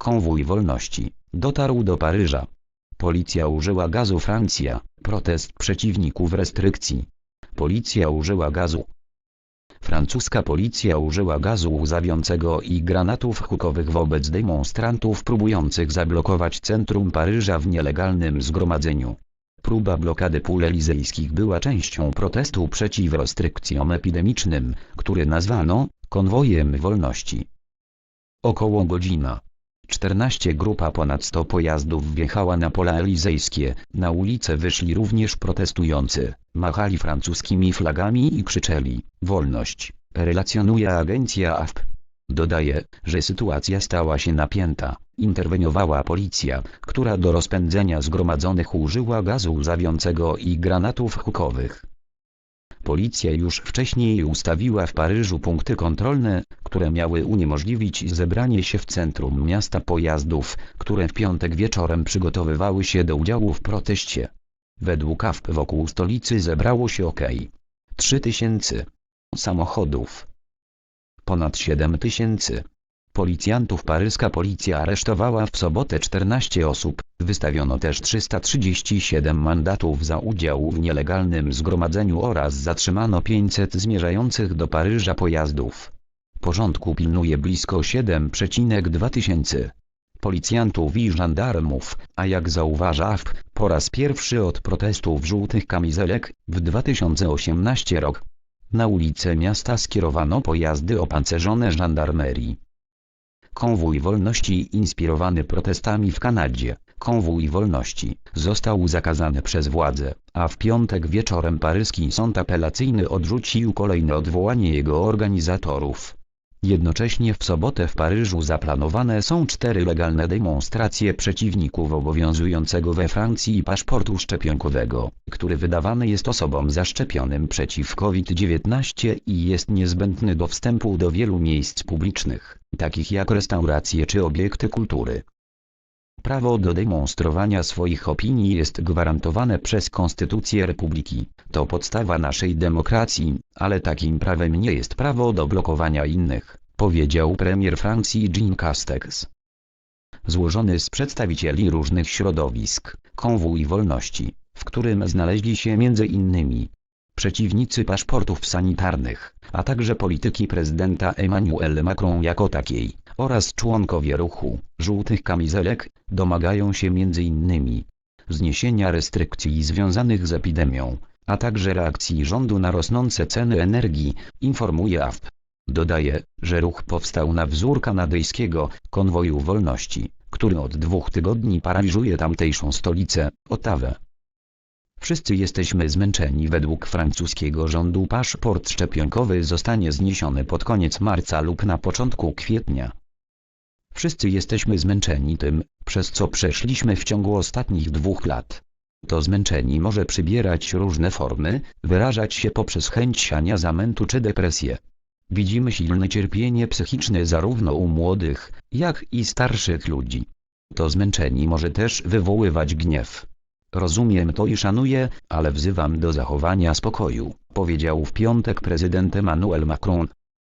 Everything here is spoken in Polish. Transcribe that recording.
Konwój wolności dotarł do Paryża. Policja użyła gazu Francja, protest przeciwników restrykcji. Policja użyła gazu. Francuska policja użyła gazu łzawiącego i granatów hukowych wobec demonstrantów próbujących zablokować centrum Paryża w nielegalnym zgromadzeniu. Próba blokady pól elizejskich była częścią protestu przeciw restrykcjom epidemicznym, który nazwano konwojem wolności. Około godzina 14 grupa ponad 100 pojazdów wjechała na pola elizejskie, na ulicę wyszli również protestujący, machali francuskimi flagami i krzyczeli, wolność, relacjonuje agencja AFP. Dodaje, że sytuacja stała się napięta, interweniowała policja, która do rozpędzenia zgromadzonych użyła gazu łzawiącego i granatów hukowych. Policja już wcześniej ustawiła w Paryżu punkty kontrolne, które miały uniemożliwić zebranie się w centrum miasta pojazdów, które w piątek wieczorem przygotowywały się do udziału w proteście. Według AFP wokół stolicy zebrało się ok. 3000 samochodów. Ponad 7 tysięcy. Policjantów paryska policja aresztowała w sobotę 14 osób, wystawiono też 337 mandatów za udział w nielegalnym zgromadzeniu oraz zatrzymano 500 zmierzających do Paryża pojazdów. Porządku pilnuje blisko 7,2 tysięcy policjantów i żandarmów, a jak zauważa AFP, po raz pierwszy od protestów żółtych kamizelek, w 2018 rok. Na ulice miasta skierowano pojazdy opancerzone żandarmerii. Konwój Wolności inspirowany protestami w Kanadzie, Konwój Wolności, został zakazany przez władze, a w piątek wieczorem paryski sąd apelacyjny odrzucił kolejne odwołanie jego organizatorów. Jednocześnie w sobotę w Paryżu zaplanowane są cztery legalne demonstracje przeciwników obowiązującego we Francji paszportu szczepionkowego, który wydawany jest osobom zaszczepionym przeciw COVID-19 i jest niezbędny do wstępu do wielu miejsc publicznych, takich jak restauracje czy obiekty kultury. Prawo do demonstrowania swoich opinii jest gwarantowane przez Konstytucję Republiki. To podstawa naszej demokracji, ale takim prawem nie jest prawo do blokowania innych, powiedział premier Francji Jean Castex. Złożony z przedstawicieli różnych środowisk, konwój wolności, w którym znaleźli się m.in. przeciwnicy paszportów sanitarnych, a także polityki prezydenta Emmanuel Macron jako takiej, oraz członkowie ruchu żółtych kamizelek domagają się m.in. zniesienia restrykcji związanych z epidemią, a także reakcji rządu na rosnące ceny energii, informuje AFP. Dodaje, że ruch powstał na wzór kanadyjskiego konwoju wolności, który od dwóch tygodni paraliżuje tamtejszą stolicę, Ottawę. Wszyscy jesteśmy zmęczeni według francuskiego rządu paszport szczepionkowy zostanie zniesiony pod koniec marca lub na początku kwietnia. Wszyscy jesteśmy zmęczeni tym, przez co przeszliśmy w ciągu ostatnich dwóch lat. To zmęczenie może przybierać różne formy, wyrażać się poprzez chęć siania zamętu czy depresję. Widzimy silne cierpienie psychiczne zarówno u młodych, jak i starszych ludzi. To zmęczenie może też wywoływać gniew. Rozumiem to i szanuję, ale wzywam do zachowania spokoju, powiedział w piątek prezydent Emmanuel Macron.